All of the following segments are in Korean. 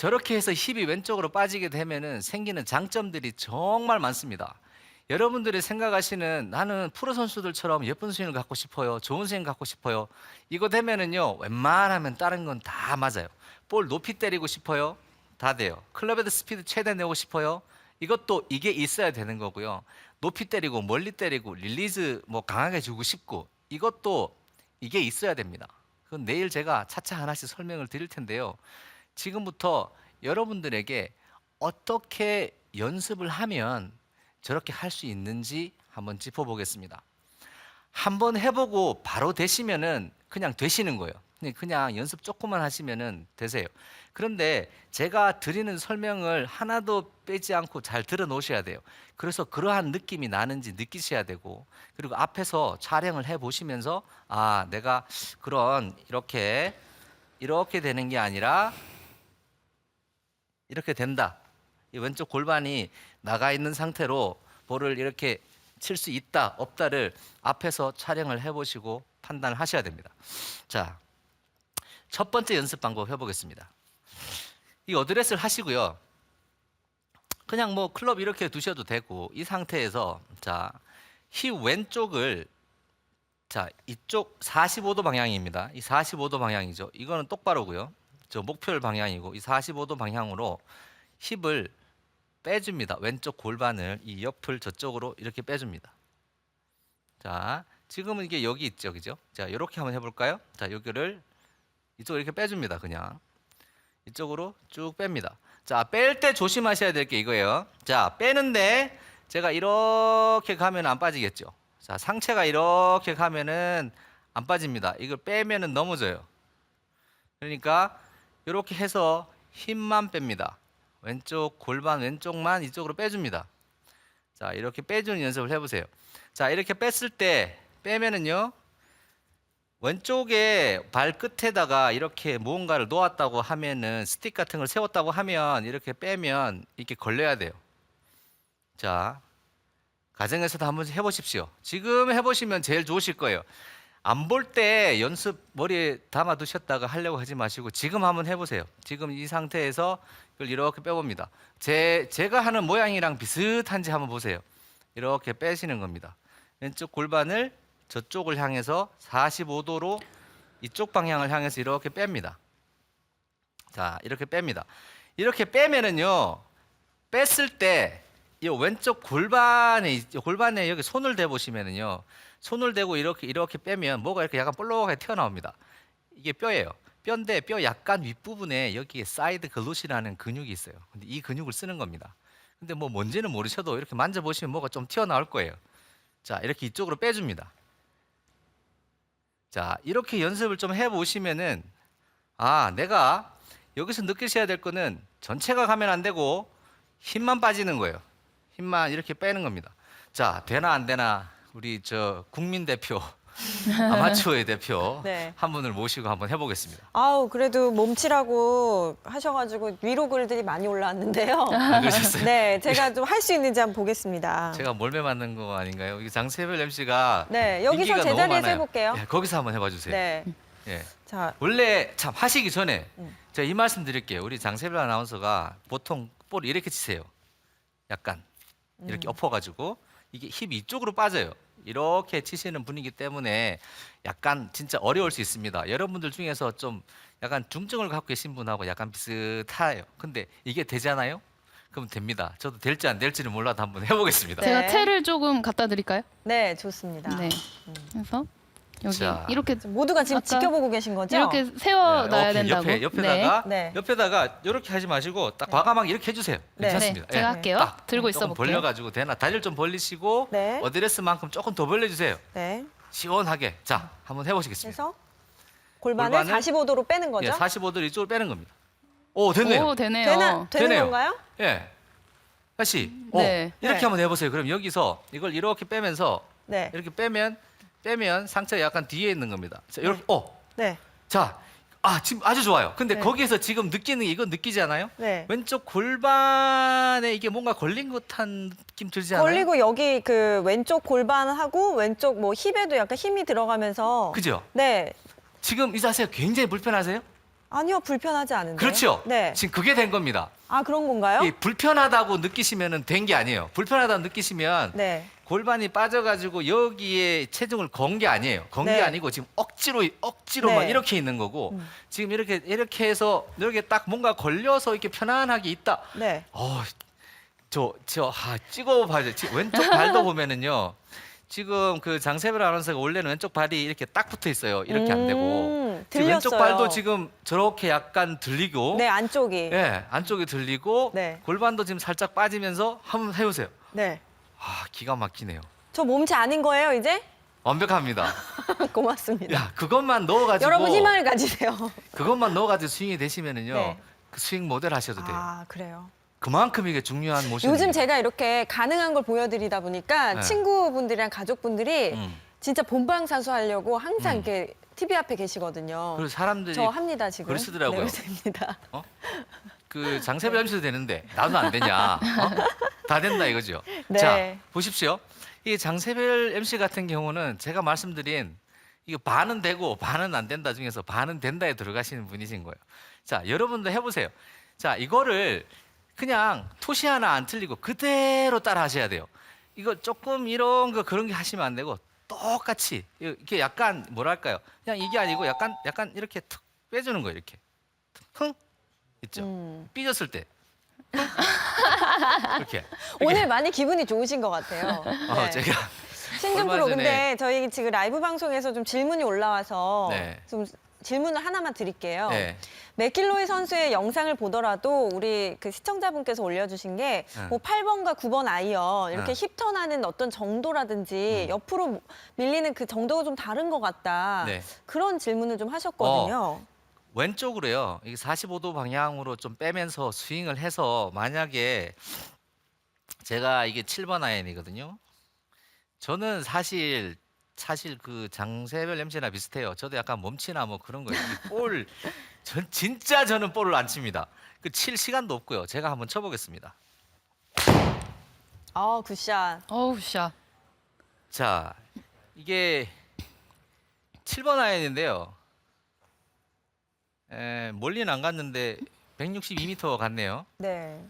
저렇게 해서 힙이 왼쪽으로 빠지게 되면은 생기는 장점들이 정말 많습니다. 여러분들이 생각하시는 나는 프로 선수들처럼 예쁜 스윙을 갖고 싶어요. 좋은 스윙 갖고 싶어요. 이거 되면은요. 웬만하면 다른 건 다 맞아요. 볼 높이 때리고 싶어요. 다 돼요. 클럽헤드 스피드 최대 내고 싶어요. 이것도 이게 있어야 되는 거고요. 높이 때리고 멀리 때리고 릴리즈 뭐 강하게 주고 싶고 이것도 이게 있어야 됩니다. 그건 내일 제가 차차 하나씩 설명을 드릴 텐데요. 지금부터 여러분들에게 어떻게 연습을 하면 저렇게 할 수 있는지 한번 짚어보겠습니다. 한번 해보고 바로 되시면은 그냥 되시는 거예요. 그냥- 그냥 연습 조금만 하시면은 되세요. 그런데 제가 드리는 설명을 하나도 빼지 않고 잘 들어 놓으셔야 돼요. 그래서 그러한 느낌이 나는지 느끼셔야 되고 그리고 앞에서 촬영을 해 보시면서 아, 내가 그런 이렇게 이렇게 되는 게 아니라 이렇게 된다. 이 왼쪽 골반이 나가 있는 상태로 볼을 이렇게 칠 수 있다, 없다를 앞에서 촬영을 해보시고 판단을 하셔야 됩니다. 자, 첫 번째 연습 방법 해보겠습니다. 이 어드레스를 하시고요. 그냥 뭐 클럽 이렇게 두셔도 되고 이 상태에서 자, 힙 왼쪽을 자, 이쪽 45도 방향입니다. 이 45도 방향이죠. 이거는 똑바로고요. 저 목표를 방향이고 이 45도 방향으로 힙을 빼줍니다. 왼쪽 골반을 이 옆을 저쪽으로 이렇게 빼줍니다. 자, 지금은 이게 여기 있죠, 그죠? 자, 이렇게 한번 해볼까요? 자, 여기를 이쪽으로 이렇게 빼줍니다, 그냥 이쪽으로 쭉 뺍니다. 자, 뺄 때 조심하셔야 될 게 이거예요. 자, 빼는데 제가 이렇게 가면 안 빠지겠죠. 자, 상체가 이렇게 가면은 안 빠집니다. 이걸 빼면은 넘어져요. 그러니까 이렇게 해서 힘만 뺍니다. 왼쪽 골반 왼쪽만 이쪽으로 빼줍니다. 자 이렇게 빼주는 연습을 해보세요. 자 이렇게 뺐을 때 빼면은요 왼쪽에 발 끝에다가 이렇게 무언가를 놓았다고 하면은 스틱 같은 걸 세웠다고 하면 이렇게 빼면 이렇게 걸려야 돼요. 자 가정에서도 한번 해보십시오. 지금 해보시면 제일 좋으실 거예요. 안 볼 때 연습 머리에 담아 두셨다가 하려고 하지 마시고 지금 한번 해보세요. 지금 이 상태에서 이걸 이렇게 빼봅니다. 제 제가 하는 모양이랑 비슷한지 한번 보세요. 이렇게 빼시는 겁니다. 왼쪽 골반을 저쪽을 향해서 45도로 이쪽 방향을 향해서 이렇게 뺍니다. 자, 이렇게 뺍니다. 이렇게 빼면은요. 뺐을 때 이 왼쪽 골반에 있- 골반에 여기 손을 대 보시면은요. 손을 대고 이렇게 이렇게 빼면 뭐가 이렇게 약간 볼록하게 튀어나옵니다. 이게 뼈예요. 뼈인데 뼈 약간 윗부분에 여기에 사이드 글루시라는 근육이 있어요. 근데 이 근육을 쓰는 겁니다. 근데 뭐 뭔지는 모르셔도 이렇게 만져 보시면 뭐가 좀 튀어나올 거예요. 자, 이렇게 이쪽으로 빼 줍니다. 자, 이렇게 연습을 좀 해 보시면은 아, 내가 여기서 느끼셔야 될 거는 전체가 가면 안 되고 힘만 빠지는 거예요. 힘만 이렇게 빼는 겁니다. 자, 되나 안 되나 우리 저 국민 대표 아마추어의 대표 네. 한 분을 모시고 한번 해보겠습니다. 아우 그래도 몸치라고 하셔가지고 위로 글들이 많이 올라왔는데요. 아, 그러셨어요? 네, 제가 좀 할 수 있는지 한번 보겠습니다. 제가 몰매 맞는 거 아닌가요? 이 장세별 MC가 네, 여기서 제자리에서 해볼게요. 예, 거기서 한번 해봐 주세요. 네, 예. 자, 원래 참 하시기 전에 음. 제가 이 말씀 드릴게요. 우리 장세별 아나운서가 보통 볼 이렇게 치세요. 약간 이렇게 음. 엎어가지고 이게 힙이 이쪽으로 빠져요. 이렇게 치시는 분이기 때문에 약간 진짜 어려울 수 있습니다. 여러분들 중에서 좀 약간 중증을 갖고 계신 분하고 약간 비슷해요. 근데 이게 되잖아요? 그럼 됩니다. 저도 될지 안 될지는 몰라도 한번 해보겠습니다. 네. 제가 채를 조금 갖다 드릴까요? 네, 좋습니다. 네. 음. 그래서 여기 자. 이렇게 모두가 지금 아까 지켜보고 계신 거죠? 이렇게 세워 네, 놔야 오케이. 된다고. 옆에 옆에다가 네. 옆에다가 이렇게 하지 마시고 딱 과감하게 이렇게 해주세요. 네. 네. 괜찮습니다. 네, 제가 예. 할게요. 딱 들고 있어 볼게요. 벌려가지고 되나 다리를 좀 벌리시고 네. 어드레스만큼 조금 더 벌려주세요. 네, 시원하게 자 한번 해보시겠습니다. 그래서 골반을, 골반을- 45도로 빼는 거죠? 예, 45도를 이쪽으로 빼는 겁니다. 오 됐네요. 오, 되네요. 되나, 되는 되네요. 건가요? 예. 다시 오, 네. 이렇게 네. 한번 해보세요. 그럼 여기서 이걸 이렇게 빼면서 네, 이렇게 빼면 빼면 상체가 약간 뒤에 있는 겁니다. 자, 이렇게 오, 네, 자, 아 지금 아주 좋아요. 근데 네. 거기에서 지금 느끼는 게 이건 느끼지 않아요? 네. 왼쪽 골반에 이게 뭔가 걸린 듯한 느낌 들지 않아요? 걸리고 여기 그 왼쪽 골반하고 왼쪽 뭐 힙에도 약간 힘이 들어가면서 그죠? 네, 지금 이 자세가 굉장히 불편하세요? 아니요, 불편하지 않은데. 그렇죠. 네. 지금 그게 된 겁니다. 아, 그런 건가요? 이 불편하다고 느끼시면은 된 게 아니에요. 불편하다고 느끼시면 네. 골반이 빠져가지고 여기에 체중을 건 게 아니에요. 건 게 네. 아니고 지금 억지로 억지로 네. 막 이렇게 있는 거고 음. 지금 이렇게 이렇게 해서 이렇게 딱 뭔가 걸려서 이렇게 편안하게 있다. 네. 어, 저저 아, 찍어봐야죠. 지금 왼쪽 발도 보면은요. 지금 그 장세별 아나운서가 원래는 왼쪽 발이 이렇게 딱 붙어 있어요. 이렇게 안 되고 음, 지금 왼쪽 들렸어요. 발도 지금 저렇게 약간 들리고 네, 안쪽이. 예, 안쪽이 들리고 네. 골반도 지금 살짝 빠지면서 한번 해보세요. 네. 아, 기가 막히네요. 저 몸체 아닌 거예요, 이제? 완벽합니다. 고맙습니다. 야, 그것만 넣어가지고 여러분 희망을 가지세요. 그것만 넣어가지고 스윙이 되시면은요, 네. 그 스윙 모델 하셔도 돼요. 아, 그래요. 그만큼 이게 중요한 모션. 요즘 제가 이렇게 가능한 걸 보여드리다 보니까 네. 친구분들이랑 가족분들이 음. 진짜 본방사수 하려고 항상 음. 이렇게 TV 앞에 계시거든요. 그리고 사람들이 저 합니다 지금. 글 쓰더라고요. 네, 됩니다. 그 장세별 MC도 되는데 나도 안 되냐? 어? 다 된다 이거죠. 네. 자 보십시오. 이 장세별 MC 같은 경우는 제가 말씀드린 이거 반은 되고 반은 안 된다 중에서 반은 된다에 들어가시는 분이신 거예요. 자 여러분도 해보세요. 자 이거를 그냥 토시 하나 안 틀리고 그대로 따라 하셔야 돼요. 이거 조금 이런 거 그런 게 하시면 안 되고 똑같이 이게 약간 뭐랄까요? 그냥 이게 아니고 약간 약간 이렇게 툭 빼주는 거예요. 이렇게 흥 있죠. 음. 삐졌을 때 이렇게 오늘 많이 기분이 좋으신 것 같아요. 어, 네. 제가 신금 얼마 프로 전에- 근데 저희 지금 라이브 방송에서 좀 질문이 올라와서 네. 좀 질문을 하나만 드릴게요. 네. 맥킬로이 선수의 영상을 보더라도 우리 그 시청자분께서 올려주신 게 네. 뭐 8번과 9번 아이언 이렇게 네. 힙턴하는 어떤 정도라든지 음. 옆으로 밀리는 그 정도가 좀 다른 것 같다. 네. 그런 질문을 좀 하셨거든요. 왼쪽으로요. 이게 45도 방향으로 좀 빼면서 스윙을 해서 만약에 제가 이게 7번 아이언이거든요. 저는 사실 사실 그 장세별 MC나 비슷해요. 저도 약간 몸치나 뭐 그런 거예요. 이 볼, 전 진짜 저는 볼을 안 칩니다. 그 칠 시간도 없고요. 제가 한번 쳐보겠습니다. 아 굿샷. 어우 샤. 자, 이게 7번 아이언인데요. 에, 멀리는 안 갔는데 162m 갔네요. 네.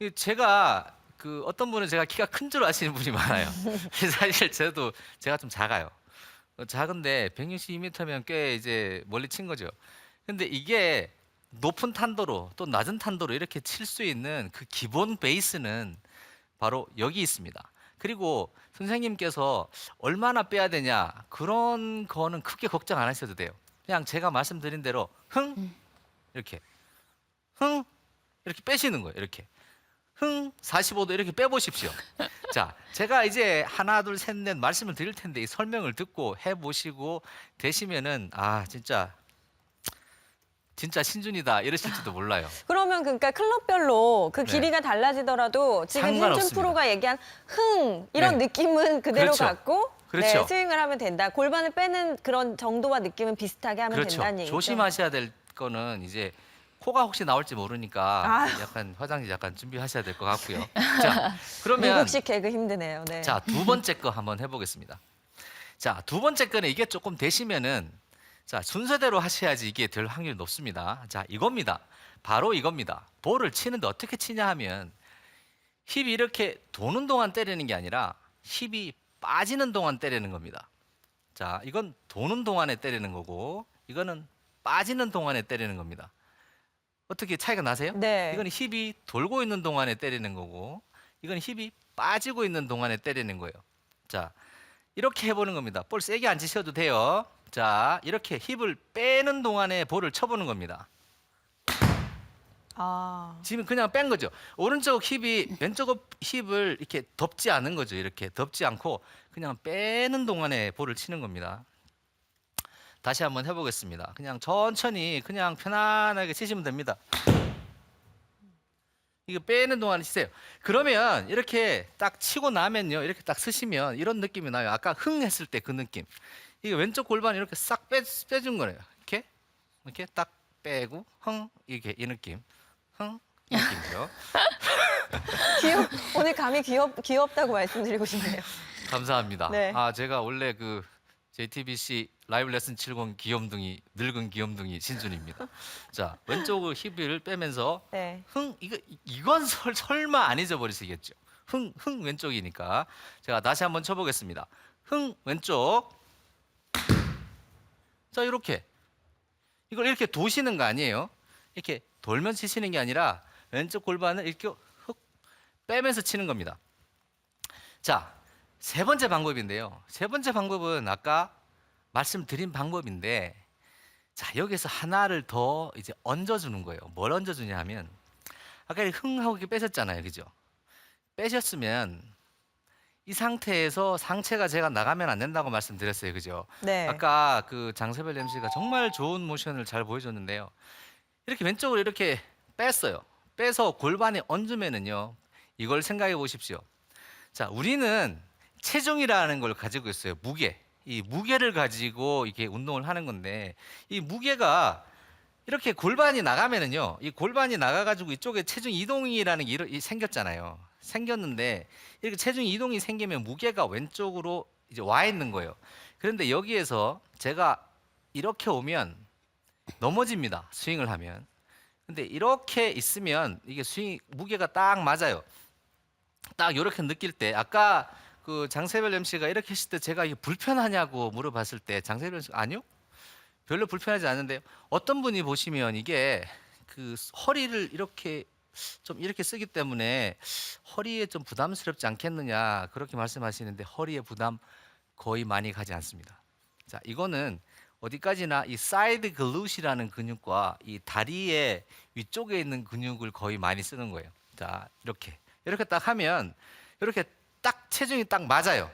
이 제가 그 어떤 분은 제가 키가 큰 줄 아시는 분이 많아요. 사실 저도 제가 좀 작아요. 어, 작은데 162m면 꽤 이제 멀리 친 거죠. 근데 이게 높은 탄도로 또 낮은 탄도로 이렇게 칠 수 있는 그 기본 베이스는 바로 여기 있습니다. 그리고 선생님께서 얼마나 빼야 되냐 그런 거는 크게 걱정 안 하셔도 돼요. 그냥 제가 말씀드린 대로 흥 이렇게 흥 이렇게 빼시는 거예요. 이렇게 흥 45도 이렇게 빼보십시오. 자, 제가 이제 하나 둘 셋 넷 말씀을 드릴 텐데 이 설명을 듣고 해보시고 되시면은 아 진짜 진짜 신준이다 이러실지도 몰라요. 그러면 그러니까 클럽별로 그 네. 길이가 달라지더라도 지금 신준 상관없습니다. 프로가 얘기한 흥 이런 네. 느낌은 그대로 그렇죠. 갖고 그렇죠. 네, 스윙을 하면 된다. 골반을 빼는 그런 정도와 느낌은 비슷하게 하면 그렇죠. 된다는 얘기죠. 조심하셔야 될 거는 이제 코가 혹시 나올지 모르니까 아유. 약간 화장실 약간 준비하셔야 될 것 같고요. 자, 그러면 미국식 개그 힘드네요. 네. 자, 두 번째 거 한번 해보겠습니다. 자, 두 번째 거는 이게 조금 되시면은 자, 순서대로 하셔야지 이게 될 확률이 높습니다. 자, 이겁니다. 바로 이겁니다. 볼을 치는데 어떻게 치냐 하면 힙이 이렇게 도는 동안 때리는 게 아니라 힙이 빠지는 동안 때리는 겁니다. 자, 이건 도는 동안에 때리는 거고 이거는 빠지는 동안에 때리는 겁니다. 어떻게 차이가 나세요? 네. 이건 힙이 돌고 있는 동안에 때리는 거고 이건 힙이 빠지고 있는 동안에 때리는 거예요. 자, 이렇게 해보는 겁니다. 볼 세게 안 치셔도 돼요. 자, 이렇게 힙을 빼는 동안에 볼을 쳐보는 겁니다. 아. 지금 그냥 뺀 거죠. 오른쪽 힙이 왼쪽 힙을 이렇게 덮지 않은 거죠. 이렇게 덮지 않고 그냥 빼는 동안에 볼을 치는 겁니다. 다시 한번 해보겠습니다. 그냥 천천히 그냥 편안하게 치시면 됩니다. 이거 빼는 동안에 치세요. 그러면 이렇게 딱 치고 나면요. 이렇게 딱 쓰시면 이런 느낌이 나요. 아까 흥 했을 때 그 느낌. 이게 왼쪽 골반 이렇게 싹 빼, 빼준 거예요. 이렇게 이렇게 딱 빼고 흥 이렇게 이 느낌. 흥 이 느낌이죠. 귀엽 오늘 감이 귀엽 귀엽다고 말씀드리고 싶네요. 감사합니다. 네. 아 제가 원래 그 JTBC 라이브 레슨 70 귀염둥이 늙은 귀염둥이 신준입니다. 자 왼쪽 힙을 빼면서 네. 흥 이거 이- 이건 설, 설마 안 잊어버리시겠죠? 흥 흥 왼쪽이니까 제가 다시 한번 쳐보겠습니다. 흥 왼쪽 자 이렇게 이걸 이렇게 도시는 거 아니에요? 이렇게 돌면 치시는 게 아니라 왼쪽 골반을 이렇게 훅 빼면서 치는 겁니다. 자 세 번째 방법인데요. 세 번째 방법은 아까 말씀드린 방법인데 자 여기서 하나를 더 이제 얹어 주는 거예요. 뭘 얹어 주냐 하면 아까 흥하고 이렇게 빼셨잖아요, 그죠? 빼셨으면 이 상태에서 상체가 제가 나가면 안 된다고 말씀드렸어요, 그죠? 네. 아까 그 장세별 MC가 정말 좋은 모션을 잘 보여줬는데요. 이렇게 왼쪽으로 이렇게 뺐어요. 빼서 골반에 얹으면은요. 이걸 생각해 보십시오. 자, 우리는 체중이라는 걸 가지고 있어요. 무게. 이 무게를 가지고 이렇게 운동을 하는 건데 이 무게가 이렇게 골반이 나가면은요. 이 골반이 나가 가지고 이쪽에 체중 이동이라는 게 생겼잖아요. 생겼는데 이렇게 체중 이동이 생기면 무게가 왼쪽으로 이제 와 있는 거예요. 그런데 여기에서 제가 이렇게 오면 넘어집니다. 스윙을 하면. 근데 이렇게 있으면 이게 스윙 무게가 딱 맞아요. 딱 이렇게 느낄 때 아까 그 장세별 MC가 이렇게 했을 때 제가 이게 불편하냐고 물어봤을 때 장세별 가 아니요. 별로 불편하지 않은데 어떤 분이 보시면 이게 그 허리를 이렇게 좀 이렇게 쓰기 때문에 허리에 좀 부담스럽지 않겠느냐 그렇게 말씀하시는데 허리에 부담 거의 많이 가지 않습니다. 자, 이거는 어디까지나 이 사이드 글루시라는 근육과 이 다리의 위쪽에 있는 근육을 거의 많이 쓰는 거예요. 자, 이렇게 이렇게 딱 하면 이렇게 딱 체중이 딱 맞아요.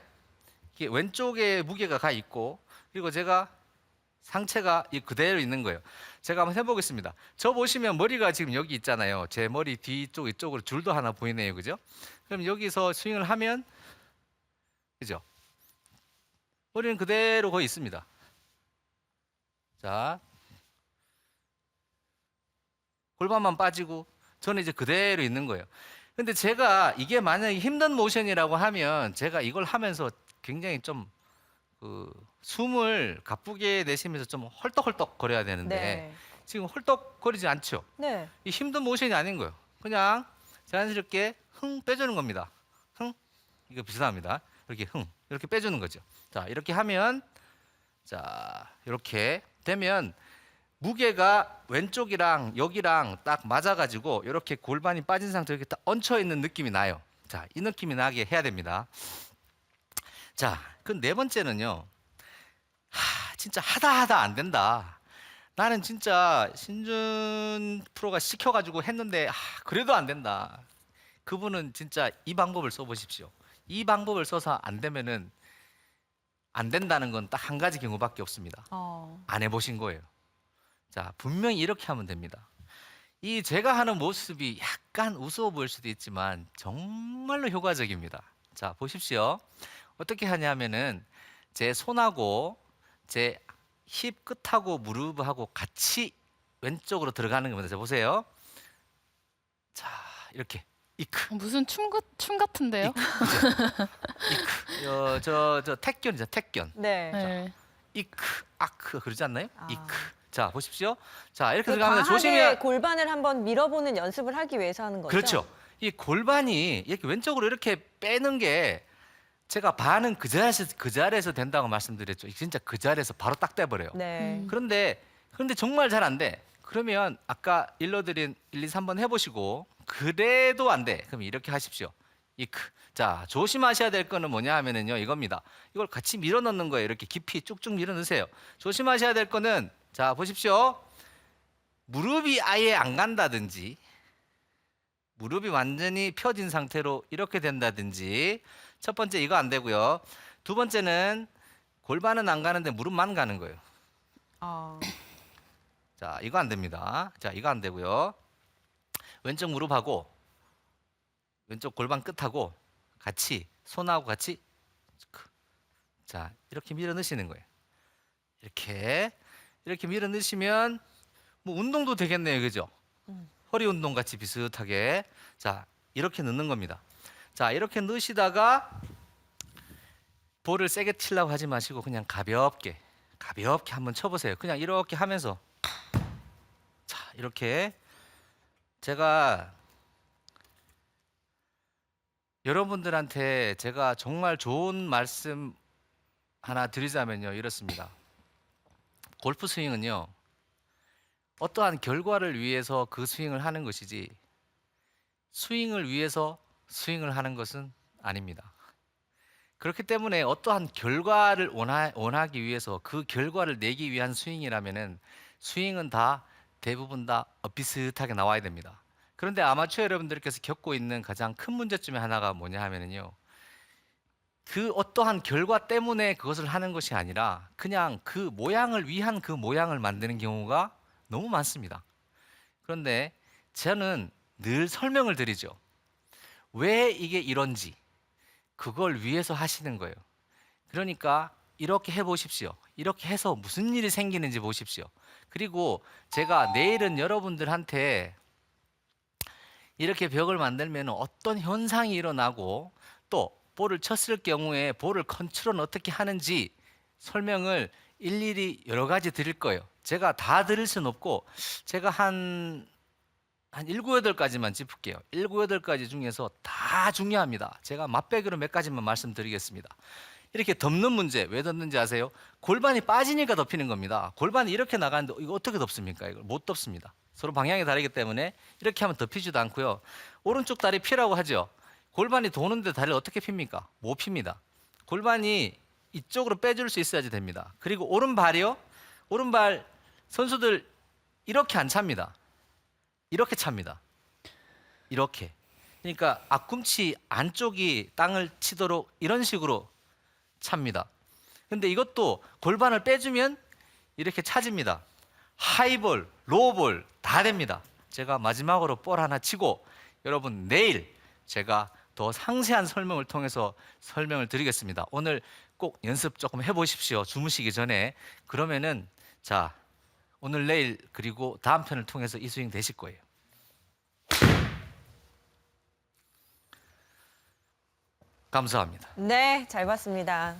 이게 왼쪽에 무게가 가 있고 그리고 제가 상체가 이 그대로 있는 거예요. 제가 한번 해보겠습니다. 저 보시면 머리가 지금 여기 있잖아요. 제 머리 뒤쪽 이쪽으로 줄도 하나 보이네요, 그죠? 그럼 여기서 스윙을 하면 그죠? 머리는 그대로 거기 있습니다. 자, 골반만 빠지고 저는 이제 그대로 있는 거예요. 근데 제가 이게 만약에 힘든 모션이라고 하면 제가 이걸 하면서 굉장히 좀그 숨을 가쁘게 내쉬면서 좀 헐떡헐떡 거려야 되는데 네. 지금 헐떡거리지 않죠. 네. 이 힘든 모션이 아닌 거예요. 그냥 자연스럽게 흥 빼주는 겁니다. 흥 이거 비슷합니다. 이렇게 흥 이렇게 빼주는 거죠. 자 이렇게 하면 자 이렇게 되면 무게가 왼쪽이랑 여기랑 딱 맞아가지고 이렇게 골반이 빠진 상태로 이렇게 딱 얹혀 있는 느낌이 나요. 자 이 느낌이 나게 해야 됩니다. 자, 그 네 번째는요. 하, 진짜 하다 하다 안 된다. 나는 진짜 신준 프로가 시켜가지고 했는데 아, 그래도 안 된다. 그분은 진짜 이 방법을 써보십시오. 이 방법을 써서 안 되면은 안 된다는 건 딱 한 가지 경우밖에 없습니다. 어. 안 해보신 거예요. 자, 분명히 이렇게 하면 됩니다. 이 제가 하는 모습이 약간 우스워 보일 수도 있지만 정말로 효과적입니다. 자, 보십시오. 어떻게 하냐면은 제 손하고 제 힙 끝하고 무릎하고 같이 왼쪽으로 들어가는 겁니다. 자, 보세요. 자, 이렇게 이크, 어, 무슨 춤, 같- 춤 같은데요? 이크. 어, 저, 저 택견이죠, 택견. 네. 네. 이크, 아크 그러지 않나요? 아. 이크. 자, 보십시오. 자, 이렇게 그 들어가면 조심해야 골반을 한번 밀어보는 연습을 하기 위해서 하는 거죠. 그렇죠. 이 골반이 이렇게 왼쪽으로 이렇게 빼는 게 제가 반은 그 자리에서 그 자리에서 된다고 말씀드렸죠. 진짜 그 자리에서 바로 딱 돼버려요. 네. 음. 그런데 그런데 정말 잘 안 돼. 그러면 아까 일러드린 1, 2, 3번 해보시고 그래도 안 돼. 그럼 이렇게 하십시오. 이크. 자 조심하셔야 될 거는 뭐냐 하면은요 이겁니다. 이걸 같이 밀어 넣는 거예요. 이렇게 깊이 쭉쭉 밀어 넣으세요. 조심하셔야 될 거는 자 보십시오. 무릎이 아예 안 간다든지 무릎이 완전히 펴진 상태로 이렇게 된다든지 첫 번째 이거 안 되고요. 두 번째는 골반은 안 가는데 무릎만 가는 거예요. 어. 자, 이거 안 됩니다. 자, 이거 안 되고요. 왼쪽 무릎하고 왼쪽 골반 끝하고 같이 손하고 같이 자, 이렇게 밀어 넣으시는 거예요. 이렇게 이렇게 밀어 넣으시면 뭐 운동도 되겠네요. 그죠? 음. 허리 운동 같이 비슷하게 자, 이렇게 넣는 겁니다. 자, 이렇게 넣으시다가 볼을 세게 치려고 하지 마시고 그냥 가볍게 가볍게 한번 쳐보세요. 그냥 이렇게 하면서 자 이렇게 제가 여러분들한테 제가 정말 좋은 말씀 하나 드리자면요 이렇습니다. 골프 스윙은요 어떠한 결과를 위해서 그 스윙을 하는 것이지 스윙을 위해서 스윙을 하는 것은 아닙니다. 그렇기 때문에 어떠한 결과를 원하, 원하 기 위해서 그 결과를 내기 위한 스윙이라면은 스윙은 다 대부분 다 비슷하게 나와야 됩니다. 그런데 아마추어 여러분들께서 겪고 있는 가장 큰 문제점의 하나가 뭐냐 하면은요. 그 어떠한 결과 때문에 그것을 하는 것이 아니라 그냥 그 모양을 위한 그 모양을 만드는 경우가 너무 많습니다. 그런데 저는 늘 설명을 드리죠. 왜 이게 이런지 그걸 위해서 하시는 거예요. 그러니까 이렇게 해 보십시오. 이렇게 해서 무슨 일이 생기는지 보십시오. 그리고 제가 내일은 여러분들한테 이렇게 벽을 만들면 어떤 현상이 일어나고 또 볼을 쳤을 경우에 볼을 컨트롤 어떻게 하는지 설명을 일일이 여러 가지 드릴 거예요. 제가 다 드릴 수는 없고 제가 한 한 일곱 여덟 가지만 짚을게요. 일곱 여덟 가지 중에서 다 중요합니다. 제가 맛배기로 몇 가지만 말씀드리겠습니다. 이렇게 덮는 문제 왜 덮는지 아세요? 골반이 빠지니까 덮이는 겁니다. 골반이 이렇게 나가는데 이거 어떻게 덮습니까? 이걸 못 덮습니다. 서로 방향이 다르기 때문에 이렇게 하면 덮이지도 않고요. 오른쪽 다리 피라고 하죠. 골반이 도는데 다리를 어떻게 핍니까? 못 핍니다. 골반이 이쪽으로 빼줄 수 있어야지 됩니다. 그리고 오른발이요. 오른발 선수들 이렇게 안 찹니다. 이렇게 찹니다. 이렇게. 그러니까 앞꿈치 안쪽이 땅을 치도록 이런 식으로 찹니다. 근데 이것도 골반을 빼주면 이렇게 차집니다. 하이볼, 로우볼 다 됩니다. 제가 마지막으로 볼 하나 치고 여러분 내일 제가 더 상세한 설명을 통해서 설명을 드리겠습니다. 오늘 꼭 연습 조금 해보십시오. 주무시기 전에 그러면은 자 오늘 내일 그리고 다음 편을 통해서 이 스윙 되실 거예요. 감사합니다. 네, 잘 봤습니다.